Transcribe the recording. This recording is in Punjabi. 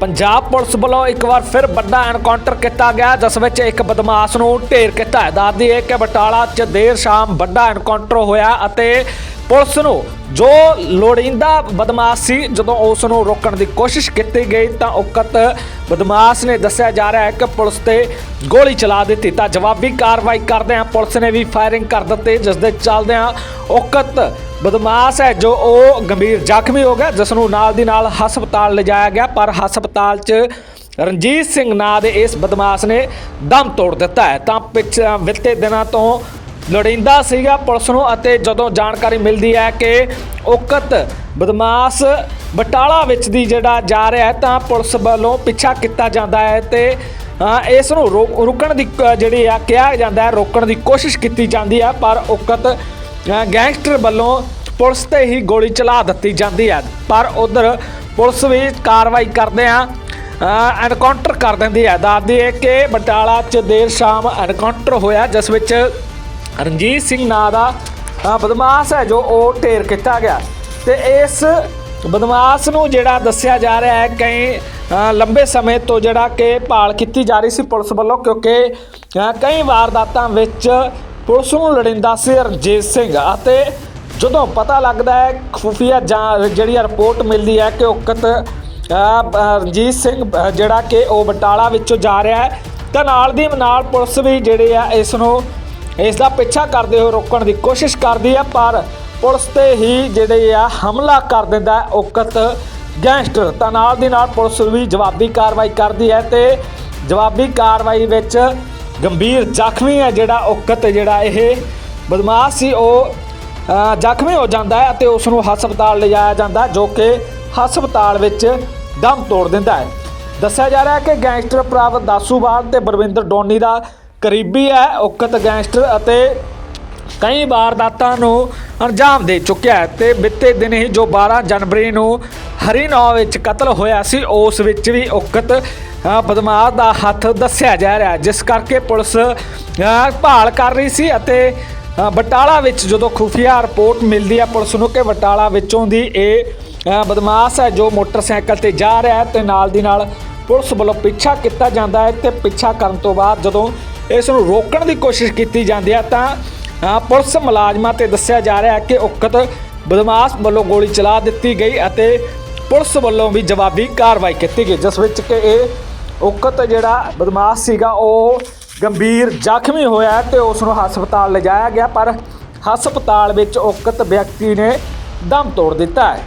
ਪੰਜਾਬ ਪੁਲਿਸ ਵੱਲੋਂ ਇੱਕ ਵਾਰ ਫਿਰ ਵੱਡਾ ਐਨਕਾਊਂਟਰ ਕੀਤਾ ਗਿਆ, ਜਿਸ ਵਿੱਚ ਇੱਕ ਬਦਮਾਸ਼ ਨੂੰ ਢੇਰ ਕੀਤਾ। ਹੈ ਦੱਸਦੀ ਹੈ ਕਿ ਬਟਾਲਾ 'ਚ ਦੇਰ ਸ਼ਾਮ ਵੱਡਾ ਐਨਕਾਊਂਟਰ ਹੋਇਆ ਅਤੇ ਪੁਲਿਸ ਨੂੰ ਜੋ ਲੋੜੀਂਦਾ ਬਦਮਾਸ਼ ਸੀ, ਜਦੋਂ ਉਸ ਨੂੰ ਰੋਕਣ ਦੀ ਕੋਸ਼ਿਸ਼ ਕੀਤੀ ਗਈ ਤਾਂ ਉਕਤ ਬਦਮਾਸ਼ ਨੇ ਦੱਸਿਆ ਜਾ ਰਿਹਾ ਹੈ ਕਿ ਪੁਲਿਸ ਤੇ ਗੋਲੀ ਚਲਾ ਦਿੱਤੀ। ਤਾਂ ਜਵਾਬੀ ਕਾਰਵਾਈ ਕਰਦਿਆਂ ਪੁਲਿਸ ਨੇ ਵੀ ਫਾਇਰਿੰਗ ਕਰ ਦਿੱਤੀ ਜਿਸ ਦੇ ਚੱਲਦਿਆਂ ਉਕਤ ਬਦਮਾਸ਼ ਹੈ, ਜੋ ਉਹ ਗੰਭੀਰ ਜ਼ਖਮੀ ਹੋ ਗਿਆ, ਜਿਸ ਨੂੰ ਨਾਲ ਦੀ ਨਾਲ ਹਸਪਤਾਲ ਲਿਜਾਇਆ ਗਿਆ। ਪਰ ਹਸਪਤਾਲ 'ਚ ਰਣਜੀਤ ਸਿੰਘ ਨਾਂ ਦੇ ਇਸ ਬਦਮਾਸ਼ ਨੇ ਦਮ ਤੋੜ ਦਿੱਤਾ ਹੈ। ਤਾਂ ਪਿਛ ਵਿਤੇ ਦਿਨਾਂ ਤੋਂ ਲੋੜੀਂਦਾ ਸੀਗਾ ਪੁਲਿਸ ਨੂੰ ਅਤੇ ਜਦੋਂ ਜਾਣਕਾਰੀ ਮਿਲਦੀ ਹੈ ਕਿ ਉਕਤ ਬਦਮਾਸ਼ ਬਟਾਲਾ ਵਿੱਚ ਦੀ ਜਿਹੜਾ ਜਾ ਰਿਹਾ ਹੈ, ਤਾਂ ਪੁਲਿਸ ਵੱਲੋਂ ਪਿੱਛਾ ਕੀਤਾ ਜਾਂਦਾ ਹੈ ਤੇ ਇਸ ਨੂੰ ਰੋ- ਰੁਕਣ ਦੀ ਕ- ਜਿਹੜੀ ਆ, ਕਿਹਾ ਜਾਂਦਾ ਹੈ, ਰੋਕਣ ਦੀ ਕੋਸ਼ਿਸ਼ ਕੀਤੀ ਜਾਂਦੀ ਹੈ, ਪਰ ਉਕਤ ਗੈਂਗਸਟਰ ਵੱਲੋਂ ਪੁਲਿਸ ਤੇ ਹੀ ਗੋਲੀ ਚਲਾ ਦਿੱਤੀ ਜਾਂਦੀ ਹੈ। ਪਰ ਉਧਰ ਪੁਲਿਸ ਵੀ ਕਾਰਵਾਈ ਕਰਦੇ ਆ ਐਨਕਾਊਂਟਰ ਕਰ ਦਿੰਦੀ ਹੈ। ਦੱਸਦੀ ਹੈ ਕਿ ਬਟਾਲਾ 'ਚ ਦੇਰ ਸ਼ਾਮ ਐਨਕਾਊਂਟਰ ਹੋਇਆ, ਜਿਸ ਵਿੱਚ ਰਣਜੀਤ ਸਿੰਘ ਨਾਂ ਦਾ ਬਦਮਾਸ਼ ਹੈ ਜੋ ਉਹ ਢੇਰ ਕੀਤਾ ਗਿਆ। ਤੇ ਇਸ ਬਦਮਾਸ਼ ਨੂੰ ਜਿਹੜਾ ਦੱਸਿਆ ਜਾ ਰਿਹਾ ਹੈ ਕਈ ਲੰਬੇ ਸਮੇਂ ਤੋਂ ਜਿਹੜਾ ਕਿ ਭਾਲ ਕੀਤੀ ਜਾ ਰਹੀ ਸੀ ਪੁਲਿਸ ਵੱਲੋਂ ਕਿਉਂਕਿ ਕਈ ਵਾਰਦਾਤਾਂ ਵਿੱਚ ਪੁਲਿਸ ਨੂੰ ਲੜਿੰਦਾ ਸੀ ਰਣਜੀਤ ਸਿੰਘ। ਅਤੇ ਜਦੋਂ ਪਤਾ ਲੱਗਦਾ ਹੈ ਖੁਫੀਆ ਜਾਂ ਜਿਹੜੀ ਰਿਪੋਰਟ ਮਿਲਦੀ ਹੈ ਕਿ ਉਕਤ ਅ, ਰਣਜੀਤ ਸਿੰਘ ਜਿਹੜਾ ਕਿ ਉਹ ਬਟਾਲਾ ਵਿੱਚੋਂ ਜਾ ਰਿਹਾ ਹੈ ਤਾਂ ਨਾਲ ਦੀ ਨਾਲ ਪੁਲਿਸ ਵੀ ਜਿਹੜੇ ਆ ਇਸ ਨੂੰ ਇਸ ਦਾ ਪਿੱਛਾ ਕਰਦੇ ਹੋਏ ਰੋਕਣ ਦੀ ਕੋਸ਼ਿਸ਼ ਕਰਦੀ ਹੈ ਪਰ ਪੁਲਿਸ ਤੇ ਹੀ ਜਿਹੜੇ ਆ ਹਮਲਾ ਕਰ ਦਿੰਦਾ ਔਕਤ ਗੈਂਗਸਟਰ। ਤਾਂ ਨਾਲ ਦੀ ਨਾਲ ਪੁਲਿਸ ਵੀ ਜਵਾਬੀ ਕਾਰਵਾਈ ਕਰਦੀ ਹੈ ਤੇ ਜਵਾਬੀ ਕਾਰਵਾਈ ਵਿੱਚ ਗੰਭੀਰ ਜ਼ਖਮੀ ਹੈ ਜਿਹੜਾ ਔਕਤ ਜਿਹੜਾ ਇਹ ਬਦਮਾਸ਼ ਸੀ, ਉਹ ਜ਼ਖਮੀ ਹੋ ਜਾਂਦਾ ਹੈ ਅਤੇ ਉਸ ਨੂੰ ਹਸਪਤਾਲ ਲਿਜਾਇਆ ਜਾਂਦਾ ਜੋ ਕਿ ਹਸਪਤਾਲ ਵਿੱਚ ਦਮ ਤੋੜ ਦਿੰਦਾ ਹੈ। ਦੱਸਿਆ ਜਾ ਰਿਹਾ ਹੈ ਕਿ ਗੈਂਗਸਟਰ ਪ੍ਰਾਪਤ ਦਾਸੂਵਾਲ ਤੇ ਬਰਵਿੰਦਰ ਡੋਨੀ ਦਾ ਕਰੀਬੀ ਹੈ, ਉਕਤ ਗੈਂਗਸਟਰ ਅਤੇ ਕਈ ਵਾਰਦਾਤਾਂ ਨੂੰ ਅੰਜਾਮ ਦੇ ਚੁੱਕਿਆ ਹੈ ਤੇ ਬਿੱਤੇ ਦਿਨ ਹੀ ਜੋ 12 ਜਨਵਰੀ ਨੂੰ ਹਰੀਨੌ ਵਿੱਚ ਕਤਲ ਹੋਇਆ ਸੀ, ਉਸ ਵਿੱਚ ਵੀ ਉਕਤ ਬਦਮਾਸ਼ ਦਾ ਹੱਥ ਦੱਸਿਆ ਜਾ ਰਿਹਾ ਜਿਸ ਕਰਕੇ ਪੁਲਿਸ ਭਾਲ ਕਰ ਰਹੀ ਸੀ ਅਤੇ ਬਟਾਲਾ ਵਿੱਚ ਜਦੋਂ ਖੁਫੀਆ ਰਿਪੋਰਟ ਮਿਲਦੀ ਹੈ, ਪੁਲਿਸ ਨੂੰ ਕਿ ਬਟਾਲਾ ਵਿੱਚੋਂ ਦੀ ਇਹ ਬਦਮਾਸ਼ ਹੈ ਜੋ ਮੋਟਰਸਾਈਕਲ ਤੇ ਜਾ ਰਿਹਾ ਹੈ ਤੇ ਨਾਲ ਦੀ ਨਾਲ ਪੁਲਿਸ ਵੱਲੋਂ ਪਿੱਛਾ ਕੀਤਾ ਜਾਂਦਾ ਹੈ ਤੇ ਪਿੱਛਾ ਕਰਨ ਤੋਂ ਬਾਅਦ ਜਦੋਂ ਇਸ ਨੂੰ ਰੋਕਣ ਦੀ ਕੋਸ਼ਿਸ਼ ਕੀਤੀ ਜਾਂਦੀ ਹੈ ਤਾਂ ਪੁਲਿਸ ਮੁਲਾਜ਼ਮਾਂ ਤੇ ਦੱਸਿਆ ਜਾ ਰਿਹਾ ਹੈ ਕਿ ਉਕਤ ਬਦਮਾਸ਼ ਵੱਲੋਂ ਗੋਲੀ ਚਲਾ ਦਿੱਤੀ ਗਈ ਅਤੇ ਪੁਲਿਸ ਵੱਲੋਂ ਵੀ ਜਵਾਬੀ ਕਾਰਵਾਈ ਕੀਤੀ ਗਈ, ਜਿਸ ਵਿੱਚ ਕਿ ਇਹ ਉਕਤ ਜਿਹੜਾ ਬਦਮਾਸ਼ ਸੀਗਾ, ਉਹ ਗੰਭੀਰ ਜ਼ਖਮੀ ਹੋਇਆ ਤੇ ਉਸ ਨੂੰ ਹਸਪਤਾਲ ਲਿਜਾਇਆ ਗਿਆ, ਪਰ ਹਸਪਤਾਲ ਵਿੱਚ ਉਕਤ ਵਿਅਕਤੀ ਨੇ ਦਮ ਤੋੜ ਦਿੱਤਾ ਹੈ।